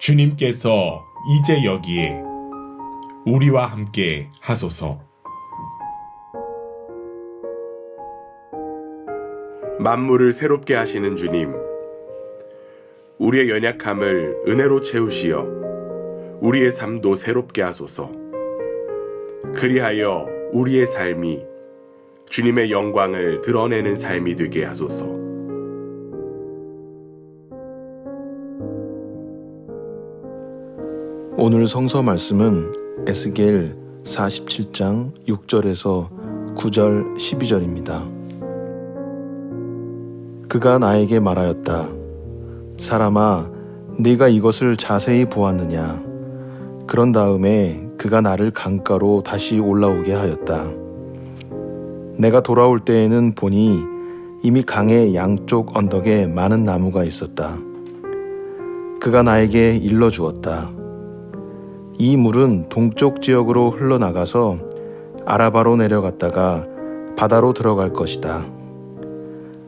주님께서 이제 여기에 우리와 함께 하소서. 만물을 새롭게 하시는 주님, 우리의 연약함을 은혜로 채우시어 우리의 삶도 새롭게 하소서. 그리하여 우리의 삶이 주님의 영광을 드러내는 삶이 되게 하소서. 오늘 성서 말씀은 에스겔 47장 6절에서 9절 12절입니다. 그가 나에게 말하였다. 사람아, 네가 이것을 자세히 보았느냐? 그런 다음에 그가 나를 강가로 다시 올라오게 하였다. 내가 돌아올 때에는 보니 이미 강의 양쪽 언덕에 많은 나무가 있었다. 그가 나에게 일러 주었다. 이 물은 동쪽 지역으로 흘러나가서 아라바로 내려갔다가 바다로 들어갈 것이다.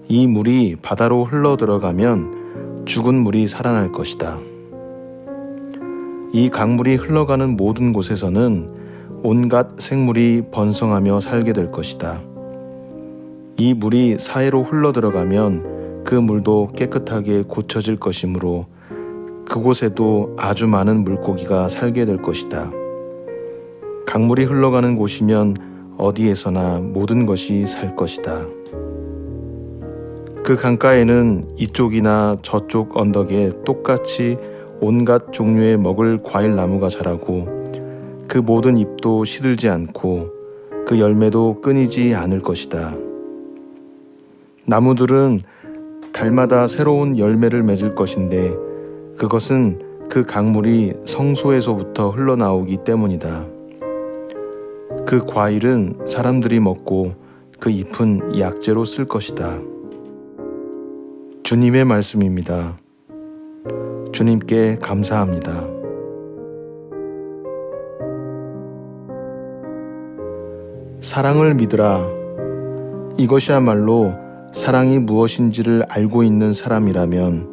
이 물이 바다로 흘러 들어가면 죽은 물이 살아날 것이다. 이 강물이 흘러가는 모든 곳에서는 온갖 생물이 번성하며 살게 될 것이다. 이 물이 사해로 흘러 들어가면 그 물도 깨끗하게 고쳐질 것이므로 그곳에도 아주 많은 물고기가 살게 될 것이다. 강물이 흘러가는 곳이면 어디에서나 모든 것이 살 것이다. 그 강가에는 이쪽이나 저쪽 언덕에 똑같이 온갖 종류의 먹을 과일 나무가 자라고 그 모든 잎도 시들지 않고 그 열매도 끊이지 않을 것이다. 나무들은 달마다 새로운 열매를 맺을 것인데 그것은 그 강물이 성소에서부터 흘러나오기 때문이다. 그 과일은 사람들이 먹고 그 잎은 약재로 쓸 것이다. 주님의 말씀입니다. 주님께 감사합니다. 사랑을 믿으라. 이것이야말로 사랑이 무엇인지를 알고 있는 사람이라면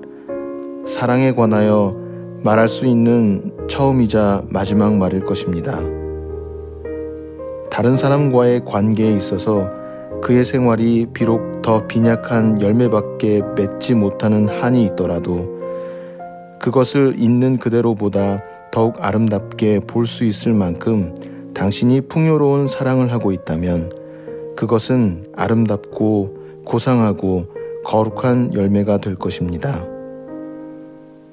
사랑에 관하여 말할 수 있는 처음이자 마지막 말일 것입니다. 다른 사람과의 관계에 있어서 그의 생활이 비록 더 빈약한 열매밖에 맺지 못하는 한이 있더라도 그것을 있는 그대로보다 더욱 아름답게 볼 수 있을 만큼 당신이 풍요로운 사랑을 하고 있다면 그것은 아름답고 고상하고 거룩한 열매가 될 것입니다.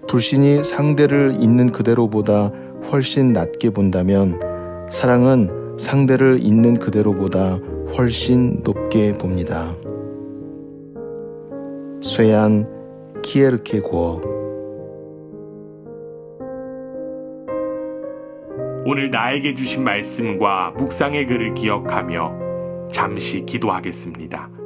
불신이 상대를 있는 그대로보다 훨씬 낮게 본다면 사랑은 상대를 있는 그대로보다 훨씬 높게 봅니다. 쇠안 키에르케고어 오늘 나에게 주신 말씀과 묵상의 글을 기억하며 잠시 기도하겠습니다.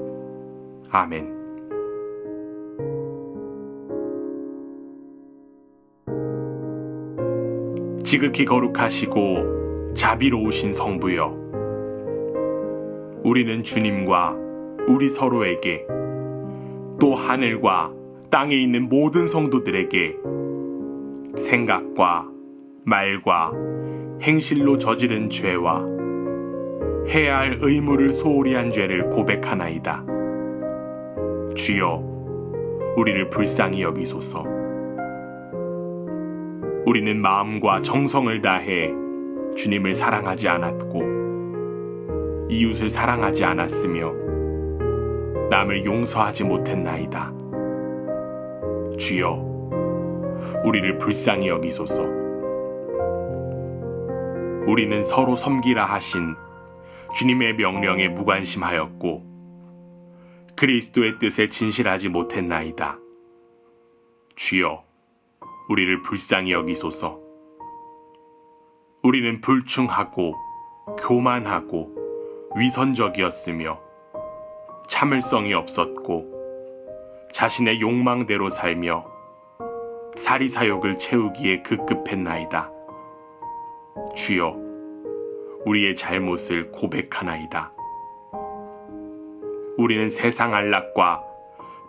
아멘. 지극히 거룩하시고 자비로우신 성부여 우리는 주님과 우리 서로에게 또 하늘과 땅에 있는 모든 성도들에게 생각과 말과 행실로 저지른 죄와 해야 할 의무를 소홀히 한 죄를 고백하나이다. 주여, 우리를 불쌍히 여기소서. 우리는 마음과 정성을 다해 주님을 사랑하지 않았고, 이웃을 사랑하지 않았으며, 남을 용서하지 못했나이다. 주여, 우리를 불쌍히 여기소서. 우리는 서로 섬기라 하신 주님의 명령에 무관심하였고 그리스도의 뜻에 진실하지 못했나이다. 주여, 우리를 불쌍히 여기소서. 우리는 불충하고 교만하고 위선적이었으며 참을성이 없었고 자신의 욕망대로 살며 사리사욕을 채우기에 급급했나이다. 주여, 우리의 잘못을 고백하나이다. 우리는 세상 안락과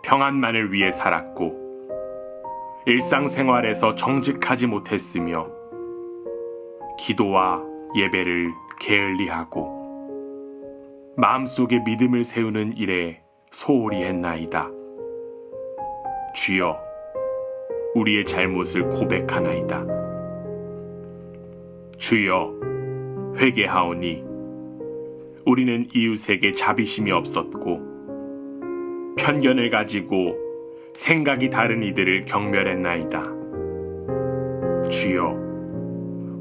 평안만을 위해 살았고, 일상생활에서 정직하지 못했으며, 기도와 예배를 게을리하고, 마음속에 믿음을 세우는 일에 소홀히 했나이다. 주여, 우리의 잘못을 고백하나이다. 주여, 회개하오니 우리는 이웃에게 자비심이 없었고 편견을 가지고 생각이 다른 이들을 경멸했나이다. 주여,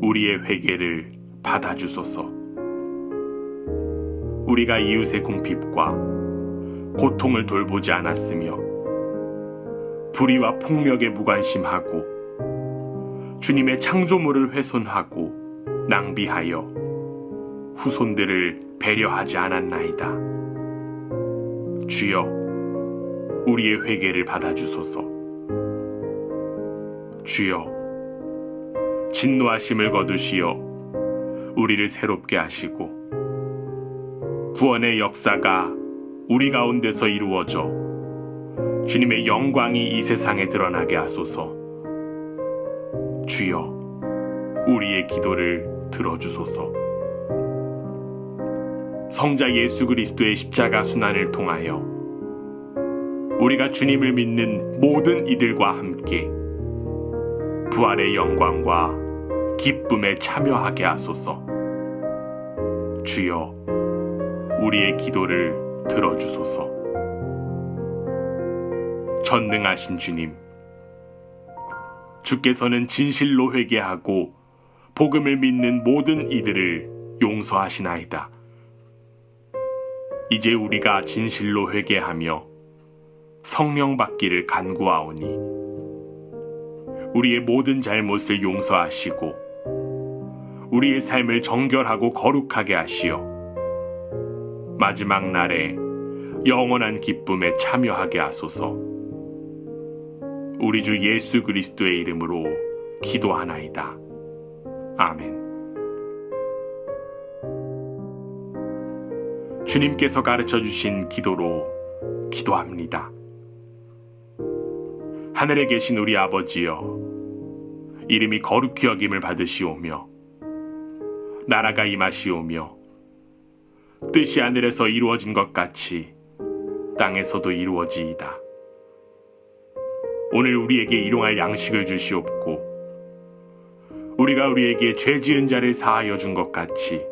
우리의 회개를 받아주소서. 우리가 이웃의 궁핍과 고통을 돌보지 않았으며 불의와 폭력에 무관심하고 주님의 창조물을 훼손하고 낭비하여 후손들을 배려하지 않았나이다. 주여, 우리의 회개를 받아주소서. 주여, 진노하심을 거두시어 우리를 새롭게 하시고 구원의 역사가 우리 가운데서 이루어져 주님의 영광이 이 세상에 드러나게 하소서. 주여, 우리의 기도를 들어주소서. 성자 예수 그리스도의 십자가 순환을 통하여 우리가 주님을 믿는 모든 이들과 함께 부활의 영광과 기쁨에 참여하게 하소서. 주여, 우리의 기도를 들어주소서. 전능하신 주님, 주께서는 진실로 회개하고 복음을 믿는 모든 이들을 용서하시나이다. 이제 우리가 진실로 회개하며 성령 받기를 간구하오니 우리의 모든 잘못을 용서하시고 우리의 삶을 정결하고 거룩하게 하시어 마지막 날에 영원한 기쁨에 참여하게 하소서. 우리 주 예수 그리스도의 이름으로 기도하나이다. 아멘. 주님께서 가르쳐 주신 기도로 기도합니다. 하늘에 계신 우리 아버지여, 이름이 거룩히 여김을 받으시오며, 나라가 임하시오며, 뜻이 하늘에서 이루어진 것 같이 땅에서도 이루어지이다. 오늘 우리에게 일용할 양식을 주시옵고, 우리가 우리에게 죄 지은 자를 사하여 준 것 같이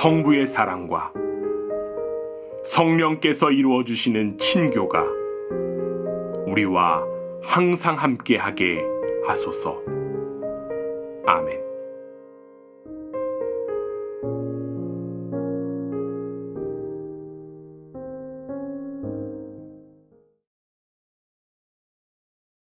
성부의 사랑과 성령께서 이루어 주시는 친교가 우리와 항상 함께 하게 하소서. 아멘.